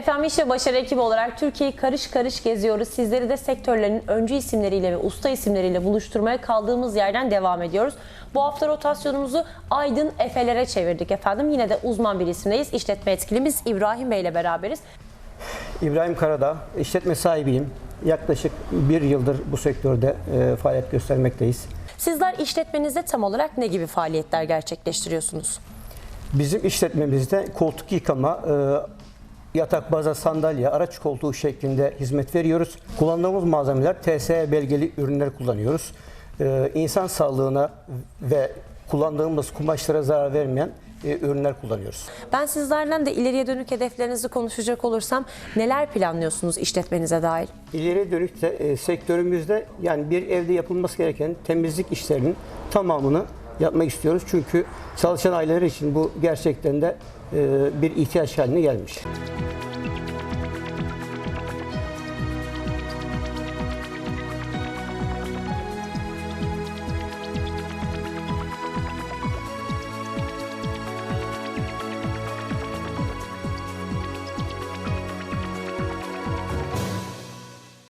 Efendim iş ve başarı ekibi olarak Türkiye'yi karış karış geziyoruz. Sizleri de sektörlerin öncü isimleriyle ve usta isimleriyle buluşturmaya kaldığımız yerden devam ediyoruz. Bu hafta rotasyonumuzu Aydın Efeler'e çevirdik efendim. Yine de uzman bir isimdeyiz. İşletme etkilimiz İbrahim Bey ile beraberiz. İbrahim Karadağ, işletme sahibiyim. Yaklaşık bir yıldır bu sektörde e, faaliyet göstermekteyiz. Sizler işletmenizde tam olarak ne gibi faaliyetler gerçekleştiriyorsunuz? Bizim işletmemizde koltuk yıkama, e, yatak, baza, sandalye, araç koltuğu şeklinde hizmet veriyoruz. Kullandığımız malzemeler TSE belgeli ürünler kullanıyoruz. E, insan sağlığına ve kullandığımız kumaşlara zarar vermeyen e, ürünler kullanıyoruz. Ben sizlerden de ileriye dönük hedeflerinizi konuşacak olursam neler planlıyorsunuz işletmenize dair? İleri dönük de e, sektörümüzde yani bir evde yapılması gereken temizlik işlerinin tamamını yapmak istiyoruz. Çünkü çalışan aileler için bu gerçekten de e, bir ihtiyaç haline gelmiş.